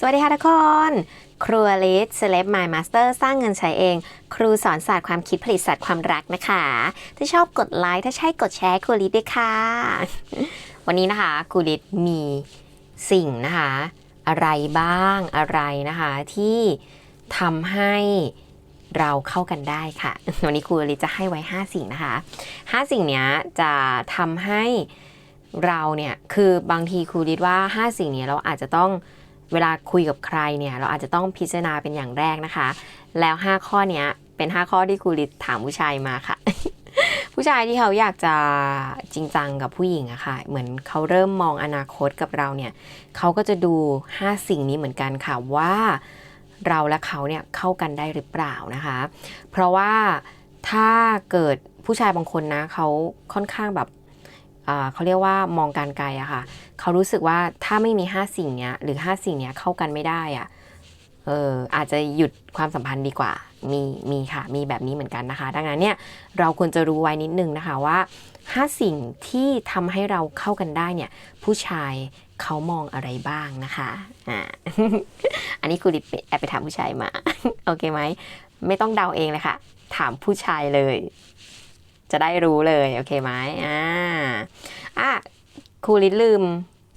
สวัสดีค่ะทุกคน ครูอลิสเซเลบมายมาสเตอร์สร้างเงินใช้เอง ครูสอนศาสตร์ความคิดผลิตศาสตร์ความรักนะคะ ถ้าชอบกดไลค์ ถ้าใช่กดแชร์ครูลิสด้วยค่ะ วันนี้นะคะครูลิสมีสิ่งนะคะ อะไรบ้างอะไรนะคะ ที่ทำให้เราเข้ากันได้ค่ะ วันนี้ครูลิสจะให้ไว้ 5 สิ่งนะคะ 5 สิ่งเนี้ยจะทำให้เราเนี่ยคือบางทีครูลิสว่า 5 สิ่งนี้เราอาจจะต้อง เวลาคุยกับใครเนี่ยเราอาจจะต้องพิจารณาเป็นอย่างแรกนะคะ แล้ว 5 ข้อเนี้ยเป็น 5 ข้อที่ครูริดถามผู้ชายมาค่ะ ผู้ชายที่เขาอยากจะจริงจังกับผู้หญิงอะค่ะ เหมือนเขาเริ่มมองอนาคตกับเราเนี่ยเขาก็จะดู 5 สิ่งนี้เหมือนกันค่ะว่าเราและเขาเนี่ยเข้ากันได้หรือเปล่านะคะ เพราะว่าถ้าเกิดผู้ชายบางคนนะเขาค่อนข้างแบบ เขาเรียกว่ามองการไกลอะค่ะ เขารู้สึกว่าถ้าไม่มี 5 สิ่งเนี้ยหรือ 5 สิ่งเนี้ยเข้ากันไม่ได้อะเอออาจจะหยุดความสัมพันธ์ดีกว่า มีมีค่ะ มีแบบนี้เหมือนกันนะคะ ดังนั้นเนี่ยเราควรจะรู้ไว้นิดนึงนะคะว่า 5 สิ่งที่ทำให้เราเข้ากันได้เนี่ยผู้ชายเขามองอะไรบ้างนะคะอ่าอันนี้คุณดิบแอบไปถามผู้ชายมา โอเคไหม ไม่ต้องเดาเองเลยค่ะ ถามผู้ชายเลย จะได้รู้เลย โอเคไหมอ่าอะครูลิศลืม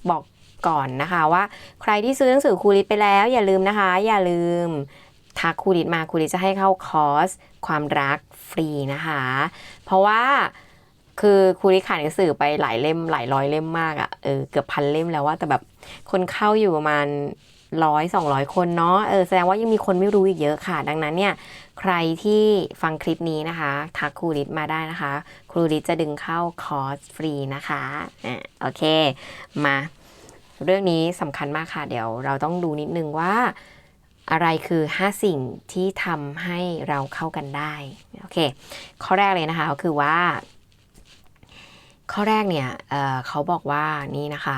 บอกก่อนนะคะว่า ใครที่ซื้อหนังสือครูลิศไปแล้ว อย่าลืมนะคะ อย่าลืมทักครูลิศมาครูลิศจะให้เข้าคอร์สความรักฟรีนะคะ เพราะว่าคือครูลิศขายหนังสือไปหลายเล่มหลายร้อยเล่มมากอะ่ะเออเกือบพันเล่มแล้วว่าแต่แบบคนเข้าอยู่ประมาณร้อยสองร้อยคนเนาะเออแสดงว่ายังมีคนไม่รู้อีกเยอะค่ะ ดังนั้นเนี่ย ใครที่ฟังคลิปนี้นะคะทักครูลิศมาได้นะคะ ครูลิศจะดึงเข้าคอร์สฟรีนะคะอะโอเค มา เรื่องนี้สำคัญมากค่ะ เดี๋ยวเราต้องดูนิดนึงว่าอะไรคือ 5 สิ่งที่ทำให้เราเข้ากันได้โอเค ข้อแรกเลยนะคะก็คือว่า ข้อแรกเนี่ยเเขาบอกว่านี่นะคะ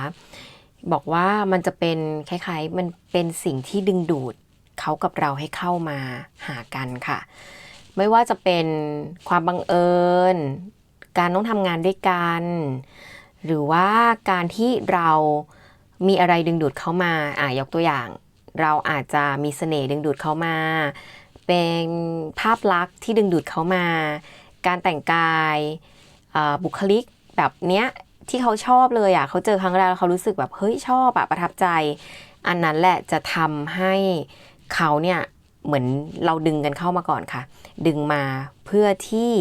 บอกว่ามันจะเป็นคล้ายๆมันเป็นสิ่งที่ดึงดูด เขากับเราให้เข้ามาหากันค่ะ ไม่ว่าจะเป็นความบังเอิญ การต้องทำงานด้วยกัน หรือว่าการที่เรามีอะไรดึงดูดเข้ามาอะยกตัวอย่าง เราอาจจะมีเสน่ห์ดึงดูดเข้ามา เป็นภาพลักษณ์ที่ดึงดูดเข้ามา การแต่งกายบุคลิกแบบเนี้ยที่เขาชอบเลยอะเขาเจอครั้งแรกแล้วเขารู้สึกแบบเฮ้ยชอบอะประทับใจ อันนั้นแหละจะทำให้ เขาเนี่ยเหมือนเราดึงกันเข้ามาก่อนค่ะ ดึงมาเพื่อที่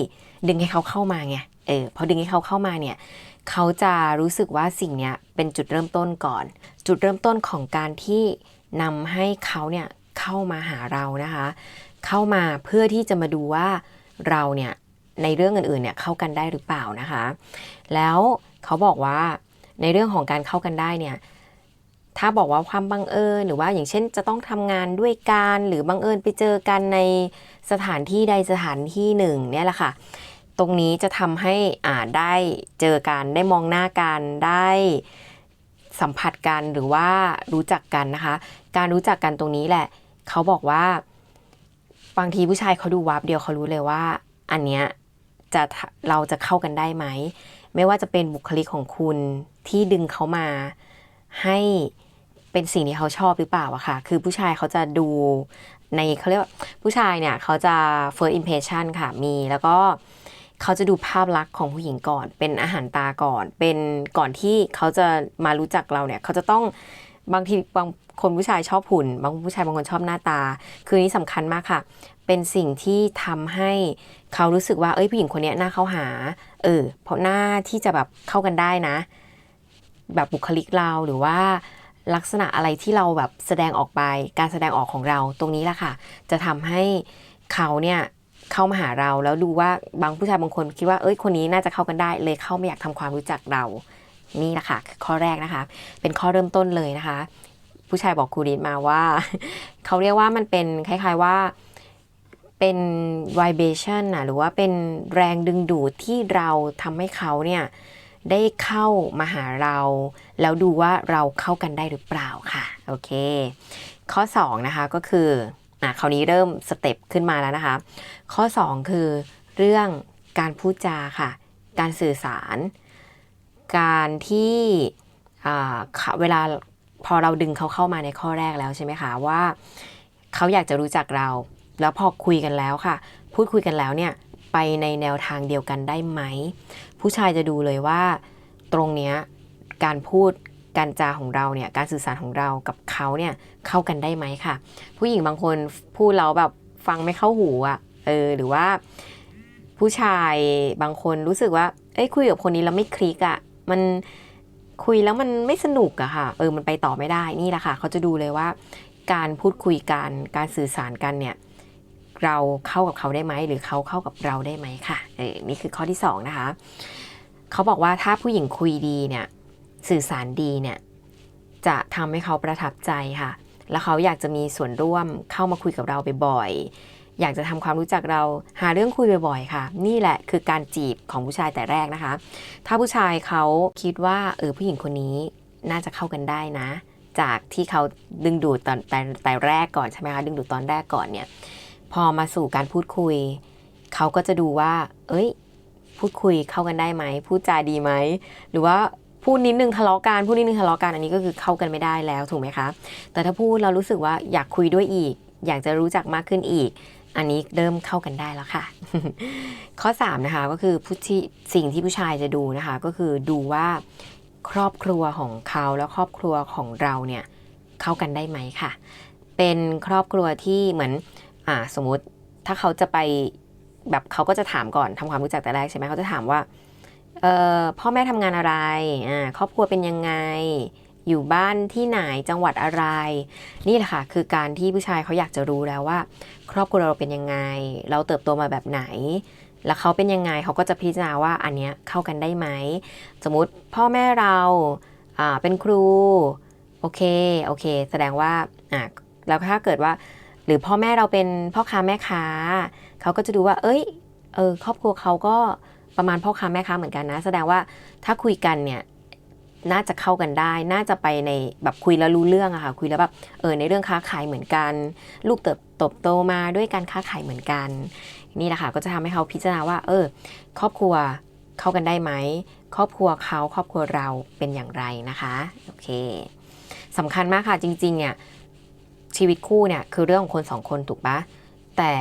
ดึงให้เขาเข้ามาไงเออพอดึงให้เขาเข้ามาเนี่ยเขาจะรู้สึกว่าสิ่งเนี้ยเป็นจุดเริ่มต้นก่อน จุดเริ่มต้นของการที่นำให้เขาเนี่ยเข้ามาหาเรานะคะ เข้ามาเพื่อที่จะมาดูว่าเราเนี่ยในเรื่องอื่นๆเนี่ยเข้ากันได้หรือเปล่านะคะ แล้วเขาบอกว่าในเรื่องของการเข้ากันได้เนี่ย ถ้าบอกว่าความบังเอิญหรือว่าอย่างเช่นจะต้องทำงานด้วยกันหรือบังเอิญไปเจอกันในสถานที่ใดสถานที่หนึ่งเนี่ยแหละค่ะ ตรงนี้จะทำให้อ่าได้เจอกันได้มองหน้ากันได้สัมผัสกันหรือว่ารู้จักกันนะคะ การรู้จักกันตรงนี้แหละ เขาบอกว่า บางทีผู้ชายเขาดูวับเดียวเขารู้เลยว่า อันเนี้ยจะเราจะเข้ากันได้ไหม ไม่ว่าจะเป็นบุคลิกของคุณที่ดึงเขามาให้ เป็นสิ่งที่เขาชอบหรือเปล่าอะค่ะ คือผู้ชายเขาจะดูในเขาเรียกว่าผู้ชายเนี่ยเขาจะ first impression ค่ะมีแล้วก็เขาจะดูภาพลักษณ์ของผู้หญิงก่อน เป็นอาหารตาก่อน เป็นก่อนที่เขาจะมารู้จักเราเนี่ย เขาจะต้องบางทีบางคนผู้ชายชอบหุ่น บางผู้ชายบางคนชอบหน้าตา คือนี้สำคัญมากค่ะ เป็นสิ่งที่ทำให้เขารู้สึกว่าเอ้ยผู้หญิงคนนี้ยน่าเข้าหา เออเพราะหน้าที่จะแบบเข้ากันได้นะ แบบบุคลิกเราหรือว่า ลักษณะอะไรที่เราแบบแสดงออกไปการแสดงออกของเราตรงนี้แหละค่ะ จะทำให้เขาเนี่ยเข้ามาหาเราแล้วดูว่าบางผู้ชายบางคนคิดว่าเอ้ยคนนี้น่าจะเข้ากันได้ เลยเข้ามาอยากทำความรู้จักเรานี่แหละค่ะข้อแรกนะคะ เป็นข้อเริ่มต้นเลยนะคะ ผู้ชายบอกครูดิดมาว่า เขาเรียกว่ามันเป็นคล้ายๆว่าเป็น vibration นะหรือว่าเป็นแรงดึงดูดที่เราทำให้เขาเนี่ย ได้เข้ามาหาเรา แล้วดูว่าเราเข้ากันได้หรือเปล่าค่ะ โอเค ข้อ 2 นะคะก็คืออะคราวนี้เริ่มสเต็ปขึ้นมาแล้วนะคะ ข้อ 2 คือเรื่องการพูดจาค่ะ การสื่อสาร การที่อ่าเวลาพอเราดึงเขาเข้ามาในข้อแรกแล้วใช่ไหมคะว่าเขาอยากจะรู้จักเรา แล้วพอคุยกันแล้วค่ะ พูดคุยกันแล้วเนี่ย ไปในแนวทางเดียวกันได้ไหม ผู้ชายจะดูเลยว่า ตรงเนี้ยการพูดการจาของเราเนี่ยการสื่อสารของเรากับเขาเนี่ยเข้ากันได้ไหมค่ะ ผู้หญิงบางคนพูดแล้วแบบฟังไม่เข้าหูอะ่ะเออหรือว่า ผู้ชายบางคนรู้สึกว่า เอ้ยคุยกับคนนี้แล้วไม่คลิกอะ่ะมันคุยแล้วมันไม่สนุกอะค่ะ เออ มันไปต่อไม่ได้ นี่แหละค่ะ เขาจะดูเลยว่า การพูดคุยกัน การสื่อสารกันเนี่ย เราเข้ากับเขาได้ไหมหรือเขาเข้ากับเราได้ไหมค่ะเออนี่คือข้อที่สองนะคะเขาบอกว่าถ้าผู้หญิงคุยดีเนี่ยสื่อสารดีเนี่ยจะทำให้เขาประทับใจค่ะ แล้วเขาอยากจะมีส่วนร่วมเข้ามาคุยกับเราบ่อยๆอยากจะทำความรู้จักเราหาเรื่องคุยบ่อยๆค่ะ นี่แหละคือการจีบของผู้ชายแต่แรกนะคะ ถ้าผู้ชายเขาคิดว่าเออผู้หญิงคนนี้น่าจะเข้ากันได้นะ จากที่เขาดึงดูดตอนแต่แต่แรกก่อนใช่ไหมคะดึงดูดตอนแรกก่อนเนี่ย พอมาสู่การพูดคุย เขาก็จะดูว่า เอ้ย พูดคุยเข้ากันได้ไหม พูดจาดีไหม หรือว่าพูดนิดนึงทะเลาะกันพูดนิดนึงทะเลาะกันอันนี้ก็คือเข้ากันไม่ได้แล้วถูกไหมคะ แต่ถ้าพูดเรารู้สึกว่าอยากคุยด้วยอีก อยากจะรู้จักมากขึ้นอีก อันนี้เริ่มเข้ากันได้แล้วค่ะ ข้อ3นะคะก็คือผู้ที่สิ่งที่ผู้ชายจะดูนะคะ ก็คือดูว่าครอบครัวของเขาแล้วครอบครัวของเราเนี่ยเข้ากันได้ไหมค่ะ เป็นครอบครัวที่เหมือน อ่าสมมติถ้าเขาจะไปแบบเขาก็จะถามก่อนทำความรู้จักแต่แรกใช่ไหมเขาจะถามว่าเอ่อพ่อแม่ทำงานอะไรอ่าครอบครัวเป็นยังไง อยู่บ้านที่ไหนจังหวัดอะไร นี่แหละค่ะ คือการที่ผู้ชายเขาอยากจะรู้แล้วว่า ครอบครัวเราเป็นยังไง เราเติบโตมาแบบไหน แล้วเขาเป็นยังไงเขาก็จะพิจารณาว่าอันเนี้ยเข้ากันได้ไหมสมมติพ่อแม่เราอ่าเป็นครูโอเคโอเค แสดงว่าอ่าแล้วถ้าเกิดว่า หรือพ่อแม่เราเป็นพ่อค้าแม่ค้าเขาก็จะดูว่า เอ้ยเออครอบครัวเขาก็ประมาณพ่อค้าแม่ค้าเหมือนกันนะ แสดงว่าถ้าคุยกันเนี่ยน่าจะเข้ากันได้ น่าจะไปในแบบคุยแล้วรู้เรื่องอะค่ะ คุยแล้วแบบเออในเรื่องค้าขายเหมือนกัน ลูกเติบโตโตมาด้วยการค้าขายเหมือนกัน นี่แหละค่ะก็จะทำให้เขาพิจารณาว่า เออ ครอบครัวเข้ากันได้ไหม ครอบครัวเขาครอบครัวเราเป็นอย่างไรนะคะ โอเคสำคัญมากค่ะจริงๆเนี่ย ชีวิตคู่เนี่ยคือเรื่องของคนสองคนถูกปะแต่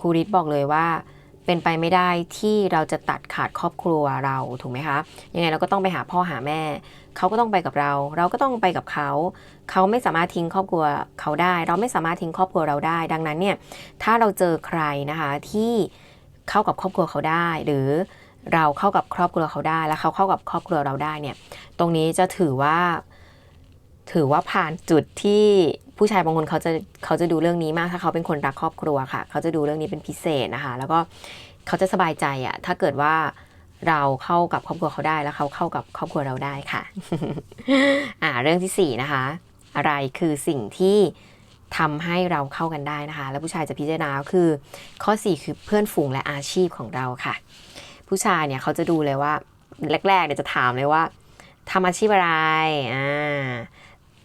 ครูริศบอกเลยว่า เป็นไปไม่ได้ที่เราจะตัดขาดครอบครัวเราถูกไหมคะยังไงเราก็ต้องไปหาพ่อหาแม่ เขาก็ต้องไปกับเรา เราก็ต้องไปกับเขา เขาไม่สามารถทิ้งครอบครัวเขาได้ เราไม่สามารถทิ้งครอบครัวเราได้ ดังนั้นเนี่ยถ้าเราเจอใครนะคะที่เข้ากับครอบครัวเขาได้ หรือเราเข้ากับครอบครัวเขาได้ แล้วเขาเข้ากับครอบครัวเราได้เนี่ยตรงนี้จะถือว่า ถือว่าผ่านจุดที่ผู้ชายบางคนเขาจะเขาจะดูเรื่องนี้มากถ้าเขาเป็นคนรักครอบครัวค่ะ เขาจะดูเรื่องนี้เป็นพิเศษนะคะ แล้วก็เขาจะสบายใจอะถ้าเกิดว่าเราเข้ากับครอบครัวเขาได้แล้วเขาเข้ากับครอบครัวเราได้ค่ะอ่าเรื่องที่สี่นะคะ อะไรคือสิ่งที่ทำให้เราเข้ากันได้นะคะ แล้วผู้ชายจะพิจารณาก็คือ ข้อ 4 คือเพื่อนฝูงและอาชีพของเราค่ะ ผู้ชายเนี่ยเขาจะดูเลยว่าแรกๆเดี๋ยวจะถามเลยว่าทำอาชีพอะไรอ่า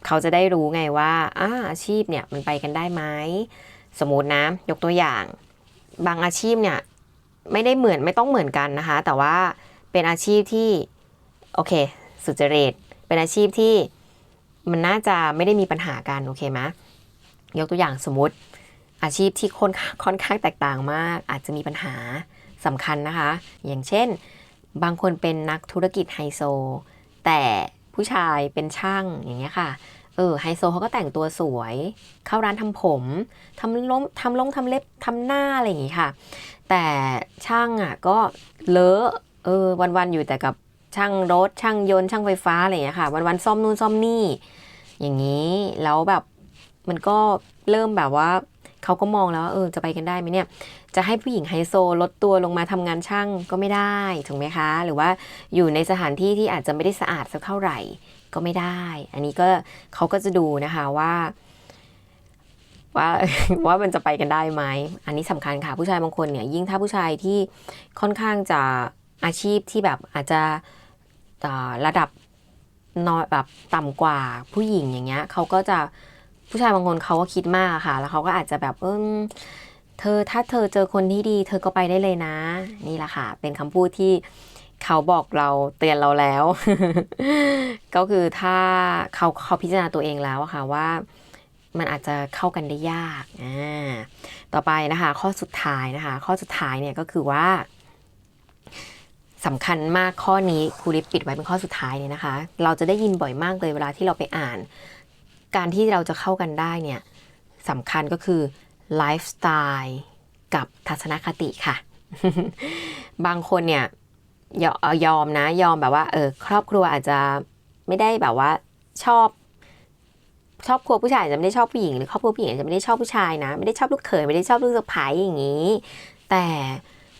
เขาจะได้รู้ไงว่าอาอาชีพเนี่ยมันไปกันได้ไหมสมมตินะ ยกตัวอย่าง บางอาชีพเนี่ยไม่ได้เหมือนไม่ต้องเหมือนกันนะคะ แต่ว่าเป็นอาชีพที่โอเค สุจริตเป็นอาชีพที่มันน่าจะไม่ได้มีปัญหากันโอเคไหมยกตัวอย่างสมมติ อาชีพที่ค่อนค่อนข้างแตกต่างมาก อาจจะมีปัญหาสำคัญนะคะ อย่างเช่น บางคนเป็นนักธุรกิจไฮโซ แต่ผู้ชายเป็นช่างอย่างเงี้ยค่ะ เออไฮโซเขาก็แต่งตัวสวย เข้าร้านทำผมทำล้มทำลงทำเล็บทำหน้าอะไรอย่างงี้ค่ะ แต่ช่างอะก็เลอะเออวันๆอยู่แต่กับช่างรถ ช่างยนต์ช่างไฟฟ้าอะไรอย่างเงี้ยค่ะวันๆซ่อมนู่นซ่อมนี่ อย่างนี้แล้วแบบมันก็เริ่มแบบว่าเขาก็มองแล้วว่าเออจะไปกันได้ไหมเนี่ย จะให้ผู้หญิงไฮโซลดตัวลงมาทำงานช่างก็ไม่ได้ถูกไหมคะ หรือว่าอยู่ในสถานที่ที่อาจจะไม่ได้สะอาดสักเท่าไหร่ ก็ไม่ได้ อันนี้ก็เขาก็จะดูนะคะว่า ว่าว่ามันจะไปกันได้ไหม อันนี้สำคัญค่ะ ผู้ชายบางคนเนี่ยยิ่งถ้าผู้ชายที่ค่อนข้างจะอาชีพที่แบบอาจจะระดับน้อยแบบต่ำกว่าผู้หญิงอย่างเงี้ยเขาก็จะผู้ชายบางคนเขาก็คิดมากค่ะ แล้วเขาก็อาจจะแบบเออเธอถ้าเธอเจอคนที่ดี เธอก็ไปได้เลยนะ นี่แหละค่ะ เป็นคำพูดที่ เขาบอกเราเตือนเราแล้ว ก็คือถ้าเขาเขาพิจารณาตัวเองแล้วค่ะว่ามันอาจจะเข้ากันได้ยากอ่าต่อไปนะคะ ข้อสุดท้ายนะคะ ข้อสุดท้ายเนี่ยก็คือว่าสำคัญมากข้อนี้ครูริปปิดไว้เป็นข้อสุดท้ายเนี่ยนะคะ เราจะได้ยินบ่อยมากเลยเวลาที่เราไปอ่าน การที่เราจะเข้ากันได้เนี่ยสำคัญก็คือไลฟ์สไตล์กับทัศนคติค่ะ บางคนเนี่ย ยอยอมนะ ยอมแบบว่า เออ ครอบครัวอาจจะไม่ได้แบบว่าชอบชอบครัวผู้ชายจะไม่ได้ชอบผู้หญิงหรือครอบครัวผู้หญิงจะไม่ได้ชอบผู้ชายนะ ไม่ได้ชอบลูกเขยไม่ได้ชอบลูกสะใภ้อย่างนี้ แต่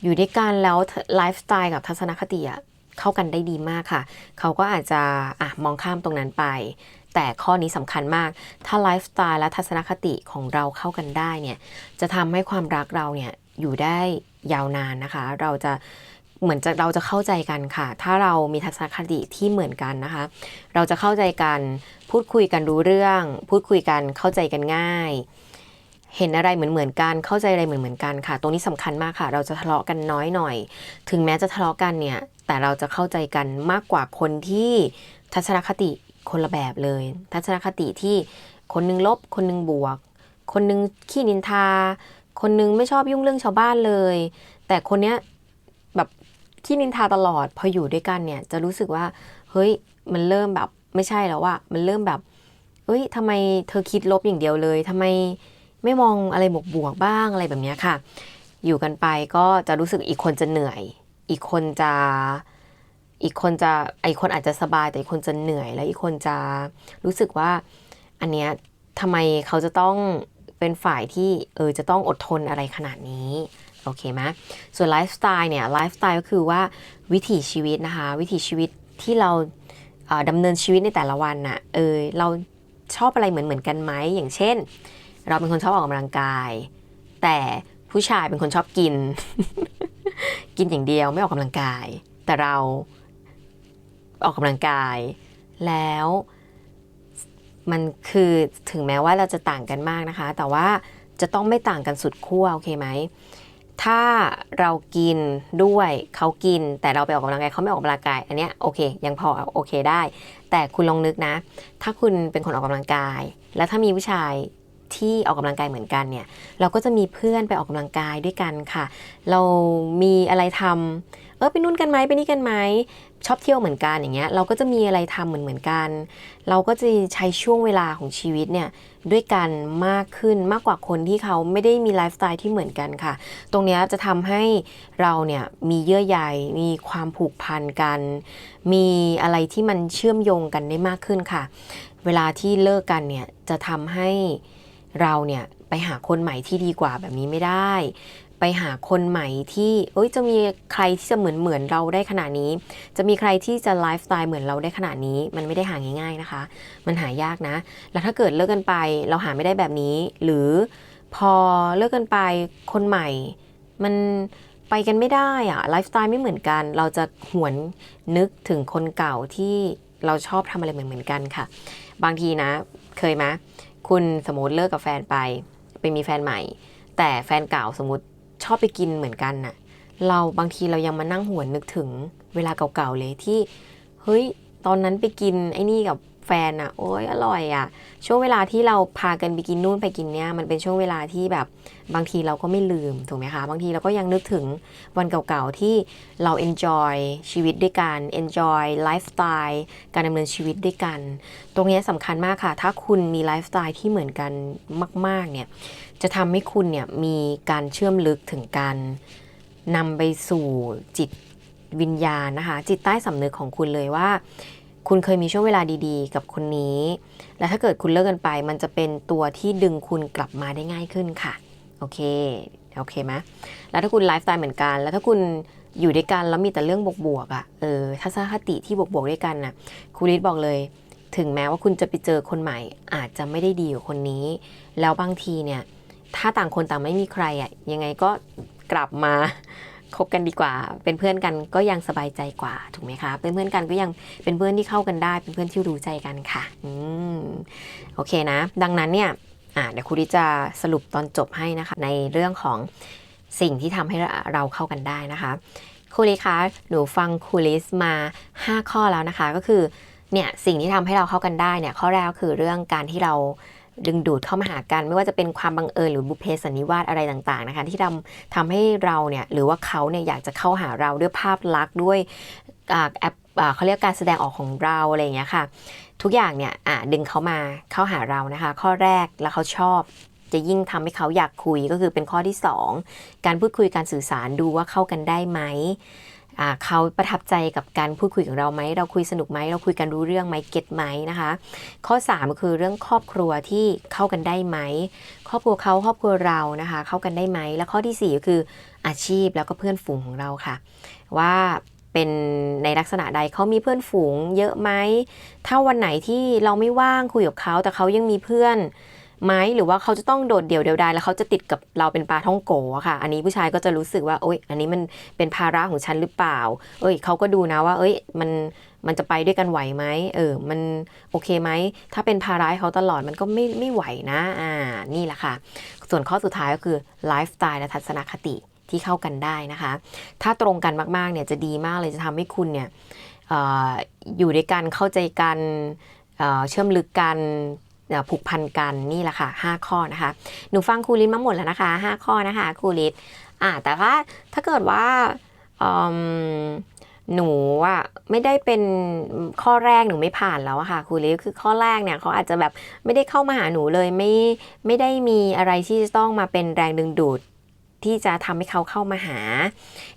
อยู่ด้วยกันแล้วไลฟ์สไตล์กับทัศนคติอะเข้ากันได้ดีมากค่ะ เขาก็อาจจะอะมองข้ามตรงนั้นไป แต่ข้อนี้สำคัญมาก ถ้าไลฟ์สไตล์และทัศนคติของเราเข้ากันได้เนี่ย จะทำให้ความรักเราเนี่ยอยู่ได้ยาวนานนะคะ เราจะ เหมือนจะเราจะเข้าใจกันค่ะ ถ้าเรามีทัศนคติที่เหมือนกันนะคะ เราจะเข้าใจกันพูดคุยกันรู้เรื่อง พูดคุยกันเข้าใจกันง่าย เห็นอะไรเหมือนเหมือนกัน เข้าใจอะไรเหมือนเหมือนกันค่ะ ตรงนี้สำคัญมากค่ะ เราจะทะเลาะกันน้อยหน่อย ถึงแม้จะทะเลาะกันเนี่ย แต่เราจะเข้าใจกันมากกว่าคนที่ทัศนคติคนละแบบเลย ทัศนคติที่คนนึงลบ คนนึงบวก คนนึงขี้นินทา คนนึงไม่ชอบยุ่งเรื่องชาวบ้านเลย แต่คนเนี้ย ขี้นินทาตลอด พออยู่ด้วยกันเนี่ยจะรู้สึกว่า เฮ้ยมันเริ่มแบบไม่ใช่แล้วว่ามันเริ่มแบบเอ้ยทำไมเธอคิดลบอย่างเดียวเลยทำไมไม่มองอะไรบวกบวกบ้างอะไรแบบนี้ค่ะ อยู่กันไปก็จะรู้สึกอีกคนจะเหนื่อย อีกคนจะอีกคนจะไอคนอาจจะสบายแต่อีกคนจะเหนื่อย แล้วอีกคนจะรู้สึกว่า อันเนี้ยทำไมเขาจะต้องเป็นฝ่ายที่เออจะต้องอดทนอะไรขนาดนี้ โอเคไหมส่วนไลฟ์สไตล์เนี่ยไลฟ์สไตล์ก็คือว่าวิถีชีวิตนะคะ วิถีชีวิตที่เราเอ่อดำเนินชีวิตในแต่ละวันน่ะเออเราชอบอะไรเหมือนเหมือนกันไหมอย่างเช่น เราเป็นคนชอบออกกำลังกาย แต่ผู้ชายเป็นคนชอบกิน กินอย่างเดียวไม่ออกกำลังกาย แต่เราออกกำลังกาย แล้วมันคือถึงแม้ว่าเราจะต่างกันมากนะคะ แต่ว่าจะต้องไม่ต่างกันสุดขั้วโอเคไหม ถ้าเรากินด้วยเขากิน แต่เราไปออกกำลังกายเขาไม่ออกกำลังกายอันเนี้ยโอเค ยังพอโอเคได้ แต่คุณลองนึกนะ ถ้าคุณเป็นคนออกกำลังกาย แล้วถ้ามีผู้ชายที่ออกกำลังกายเหมือนกันเนี่ย เราก็จะมีเพื่อนไปออกกำลังกายด้วยกันค่ะ เรามีอะไรทำ เออไปนู่นกันไหมไปนี่กันไหมชอบเที่ยวเหมือนกันอย่างเงี้ยเราก็จะมีอะไรทำเหมือนเหมือนกัน เราก็จะใช้ช่วงเวลาของชีวิตเนี่ยด้วยกันมากขึ้นมากกว่าคนที่เขาไม่ได้มีไลฟ์สไตล์ที่เหมือนกันค่ะ ตรงนี้จะทำให้เราเนี่ยมีเยื่อใยมีความผูกพันกัน มีอะไรที่มันเชื่อมโยงกันได้มากขึ้นค่ะ เวลาที่เลิกกันเนี่ยจะทำให้เราเนี่ยไปหาคนใหม่ที่ดีกว่าแบบนี้ไม่ได้ ไปหาคนใหม่ที่เอ้ยจะมีใครที่จะเหมือนเหมือนเราได้ขนาดนี้ จะมีใครที่จะไลฟ์สไตล์เหมือนเราได้ขนาดนี้ มันไม่ได้หาง่าย ๆนะคะ มันหายากนะ แล้วถ้าเกิดเลิกกันไป เราหาไม่ได้แบบนี้ หรือพอเลิกกันไปคนใหม่ มันไปกันไม่ได้อะไลฟ์สไตล์ไม่เหมือนกัน เราจะหวนนึกถึงคนเก่าที่เราชอบทำอะไรเหมือนๆกันค่ะ บางทีนะ เคยไหมคุณสมมติเลิกกับแฟนไป ไปมีแฟนใหม่ แต่แฟนเก่าสมมติ ชอบไปกินเหมือนกันน่ะ เราบางทีเรายังมานั่งหวนนึกถึงเวลาเก่าๆเลยที่ เฮ้ย ตอนนั้นไปกินไอ้นี่กับ แฟนอะโอ้ยอร่อยอะช่วงเวลาที่เราพากันไปกินนู่นไปกินเนี่ยมันเป็นช่วงเวลาที่แบบบางทีเราก็ไม่ลืมถูกไหมคะ บางทีเราก็ยังนึกถึงวันเก่าๆที่เรา enjoy ชีวิตด้วยกัน enjoy ไลฟ์สไตล์การดำเนินชีวิตด้วยกัน ตรงนี้สำคัญมากค่ะ ถ้าคุณมีไลฟ์สไตล์ที่เหมือนกันมาก ๆ เนี่ย จะทำให้คุณเนี่ยมีการเชื่อมลึกถึงการนำไปสู่จิตวิญญาณนะคะ จิตใต้สำนึกของคุณเลยว่า คุณเคยมีช่วงเวลาดีๆ กับคนนี้ และถ้าเกิดคุณเลิกกันไป มันจะเป็นตัวที่ดึงคุณกลับมาได้ง่ายขึ้นค่ะ โอเค โอเคไหมแล้วถ้าคุณไลฟ์สไตล์เหมือนกัน แล้วถ้าคุณอยู่ด้วยกันแล้วมีแต่เรื่องบวกๆอะ่ะ เออ ทัศนคติที่บวกๆด้วยกันน่ะครูริศบอกเลย ถึงแม้ว่าคุณจะไปเจอคนใหม่ อาจจะไม่ได้ดีกว่าคนนี้ แล้วบางทีเนี่ย ถ้าต่างคนต่างไม่มีใครอะ ยังไงก็กลับมา คบกันดีกว่า เป็นเพื่อนกันก็ยังสบายใจกว่าถูกไหมคะเป็นเพื่อนกันก็ยังเป็นเพื่อนที่เข้ากันได้ เป็นเพื่อนที่รู้ใจกันค่ะอืมโอเคนะ ดังนั้นเนี่ยเดี๋ยวครูริจะสรุปตอนจบให้นะคะ ในเรื่องของสิ่งที่ทำให้เราเข้ากันได้นะคะครูลิคะหนูฟังครูลิสมา 5 ข้อแล้วนะคะก็คือเนี่ยสิ่งที่ทำให้เราเข้ากันได้เนี่ยข้อแรกคือเรื่องการที่เรา ดึงดูดเข้ามาหากัน ไม่ว่าจะเป็นความบังเอิญหรือบุพเพสันนิวาสอะไรต่างๆนะคะ ที่ทำทำให้เราเนี่ยหรือว่าเขาเนี่ยอยากจะเข้าหาเราด้วยภาพลักษณ์ด้วยอ่าแอปเขาเรียกการแสดงออกของเราอะไรอย่างเงี้ยค่ะ ทุกอย่างเนี่ยอะดึงเขามาเข้าหาเรานะคะ ข้อแรกแล้วเขาชอบจะยิ่งทำให้เขาอยากคุยก็คือเป็นข้อที่ 2 การพูดคุยการสื่อสารดูว่าเข้ากันได้ไหม เขาประทับใจกับการพูดคุยกับเราไหม เราคุยสนุกไหม เราคุยกันรู้เรื่องไหมเก็ตไหมนะคะ ข้อ3ก็คือเรื่องครอบครัวที่เข้ากันได้ไหม ครอบครัวเขาครอบครัวเรานะคะ เข้ากันได้ไหม และข้อทีสี่ 4 ก็คืออาชีพแล้วก็เพื่อนฝูงของเราค่ะ ว่าเป็นในลักษณะใดเขามีเพื่อนฝูงเยอะไหม ถ้าวันไหนที่เราไม่ว่างคุยกับเขาแต่เขายังมีเพื่อน ไหมหรือว่าเขาจะต้องโดดเดี่ยวเดียวดายแล้วเขาจะติดกับเราเป็นปลาท่องโกะค่ะ อันนี้ผู้ชายก็จะรู้สึกว่าโอ๊ยอันนี้มันเป็นภาระของฉันหรือเปล่า เอ้ยเขาก็ดูนะว่า เอ้ยมันมันจะไปด้วยกันไหวไหมเออ มันโอเคไหม ถ้าเป็นภาระเขาตลอดมันก็ไม่ไม่ไหวนะ อ่า นี่แหละค่ะ ส่วนข้อสุดท้ายก็คือไลฟ์สไตล์และทัศนคติที่เข้ากันได้นะคะ ถ้าตรงกันมากๆเนี่ยจะดีมากเลยจะทำให้คุณเนี่ยอออยู่ด้วยกันเข้าใจกันเเชื่อมลึกกัน ผูกพันกันนี่แหละค่ะ 5 ข้อนะคะ หนูฟังครูลิศมาหมดแล้วนะคะ 5 ข้อนะคะครูลิศอ่าแต่ว่าถ้าเกิดว่าหนูอะไม่ได้เป็นข้อแรกหนูไม่ผ่านแล้วค่ะครูลิศคือข้อแรกเนี่ยเขาอาจจะแบบไม่ได้เข้ามาหาหนูเลยไม่ไม่ได้มีอะไรที่จะต้องมาเป็นแรงดึงดูด ที่จะทำให้เขาเข้ามาหา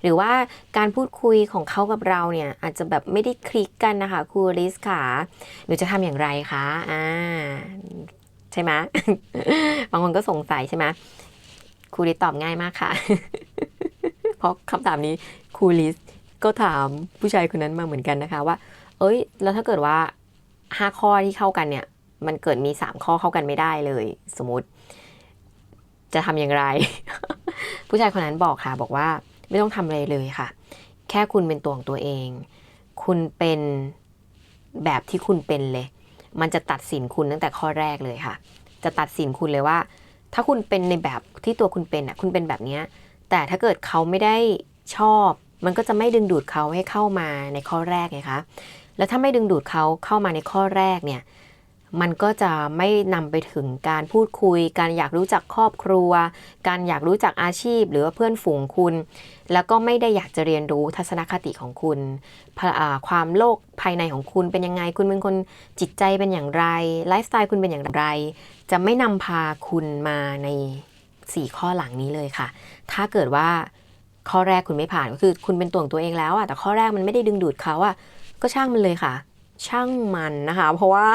หรือว่าการพูดคุยของเขากับเราเนี่ยอาจจะแบบไม่ได้คลิกกันนะคะครูลิสค่ะหนูจะทำอย่างไรคะอ่าใช่ไหมบางคนก็สงสัยใช่ไหมครูลิสตอบง่ายมากค่ะ เพราะคำถามนี้ครูลิสก็ถามผู้ชายคนนั้นมาเหมือนกันนะคะว่า เอ้ย แล้วถ้าเกิดว่าห้าข้อที่เข้ากันเนี่ย มันเกิดมีสามข้อเข้ากันไม่ได้เลย สมมติ จะทำอย่างไร ผู้ชายคนนั้นบอกค่ะ บอกว่าไม่ต้องทำอะไรเลยค่ะ แค่คุณเป็นตัวของตัวเอง คุณเป็นแบบที่คุณเป็นเลย มันจะตัดสินคุณตั้งแต่ข้อแรกเลยค่ะ จะตัดสินคุณเลยว่า ถ้าคุณเป็นในแบบที่ตัวคุณเป็นอะคุณเป็นแบบนี้แต่ถ้าเกิดเขาไม่ได้ชอบ มันก็จะไม่ดึงดูดเขาให้เข้ามาในข้อแรกไงคะแล้วถ้าไม่ดึงดูดเขาเข้ามาในข้อแรกเนี่ย มันก็จะไม่นำไปถึงการพูดคุย การอยากรู้จักครอบครัว การอยากรู้จักอาชีพ หรือว่าเพื่อนฝูงคุณ แล้วก็ไม่ได้อยากจะเรียนรู้ทัศนคติของคุณ ความโลกภายในของคุณเป็นยังไง คุณเป็นคนจิตใจเป็นอย่างไร ไลฟ์สไตล์คุณเป็นอย่างไร จะไม่นำพาคุณมาใน 4 ข้อหลังนี้เลยค่ะ ถ้าเกิดว่าข้อแรกคุณไม่ผ่านก็คือ คุณเป็นตัวของตัวเองแล้วอะแต่ข้อแรกมันไม่ได้ดึงดูดเขาอะก็ช่างมันเลยค่ะ ช่างมันนะคะ เพราะว่า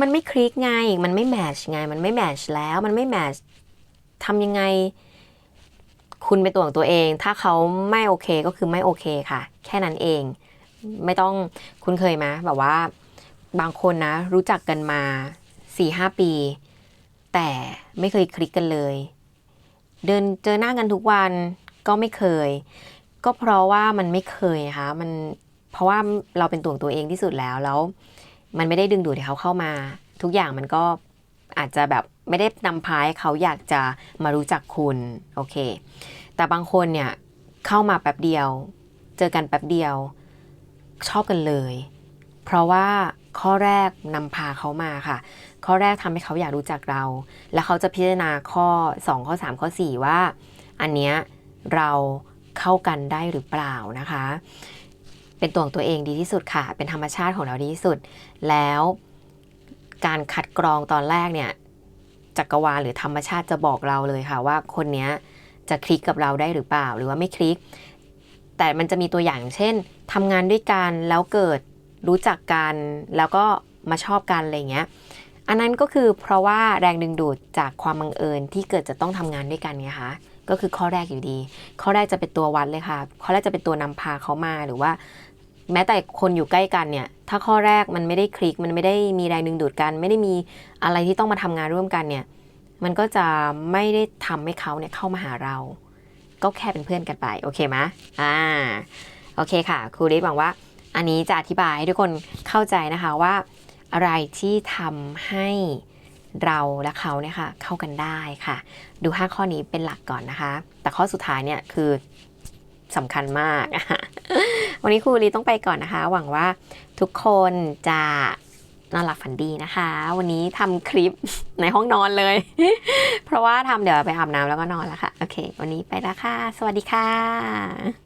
มันไม่คลิกไง มันไม่แมชไง มันไม่แมชแล้ว มันไม่แมชทำยังไง คุณเป็นตัวของตัวเอง ถ้าเขาไม่โอเคก็คือไม่โอเคค่ะ แค่นั้นเอง ไม่ต้องคุณเคยไหมแบบว่า บางคนนะ รู้จักกันมา4ี่ห้าปี แต่ไม่เคยคลิกกันเลย เดินเจอหน้ากันทุกวันก็ไม่เคย ก็เพราะว่ามันไม่เคยนะคะ มันเพราะว่าเราเป็นตัวของตัวเองที่สุดแล้วแล้ว มันไม่ได้ดึงดูดให้เขาเข้ามา ทุกอย่างมันก็อาจจะแบบไม่ได้นำพาให้เขาอยากจะมารู้จักคุณโอเค แต่บางคนเนี่ยเข้ามาแป๊บเดียว เจอกันแป๊บเดียว ชอบกันเลย เพราะว่าข้อแรกนำพาเขามาค่ะ ข้อแรกทำให้เขาอยากรู้จักเรา แล้วเขาจะพิจารณาข้อ 2 ข้อ 3 ข้อ 4 ว่า อันเนี้ยเราเข้ากันได้หรือเปล่านะคะ เป็นตัวของตัวเองดีที่สุดค่ะ เป็นธรรมชาติของเราดีที่สุด แล้วการคัดกรองตอนแรกเนี่ยจักรวาลหรือธรรมชาติจะบอกเราเลยค่ะ ว่าคนนี้จะคลิกกับเราได้หรือเปล่า หรือว่าไม่คลิก แต่มันจะมีตัวอย่างเช่นทำงานด้วยกันแล้วเกิดรู้จักกันแล้วก็มาชอบกันอะไรเงี้ย อันนั้นก็คือเพราะว่าแรงดึงดูดจากความบังเอิญที่เกิดจะต้องทำงานด้วยกันไงคะก็คือข้อแรกอยู่ดี ข้อแรกจะเป็นตัววัดเลยค่ะ ข้อแรกจะเป็นตัวนำพาเขามาหรือว่า แม้แต่คนอยู่ใกล้กันเนี่ย ถ้าข้อแรกมันไม่ได้คลิก มันไม่ได้มีแรงดึงดูดกัน ไม่ได้มีอะไรที่ต้องมาทำงานร่วมกันเนี่ย มันก็จะไม่ได้ทำให้เขาเนี่ยเข้ามาหาเรา ก็แค่เป็นเพื่อนกันไป โอเคไหมอ่า โอเคค่ะ ครูริหวังว่า อันนี้จะอธิบายให้ทุกคนเข้าใจนะคะว่า อะไรที่ทำให้เราและเขาเนี่ยค่ะเข้ากันได้ค่ะ ดู 5 ข้อนี้เป็นหลักก่อนนะคะ แต่ข้อสุดท้ายเนี่ยคือสำคัญมาก วันนี้ครูลีต้องไปก่อนนะคะ หวังว่าทุกคนจะนอนหลับฝันดีนะคะ วันนี้ทำคลิปในห้องนอนเลย เพราะว่าทำเดี๋ยวไปอาบน้ำแล้วก็นอนแล้วค่ะ โอเค วันนี้ไปแล้วค่ะ สวัสดีค่ะ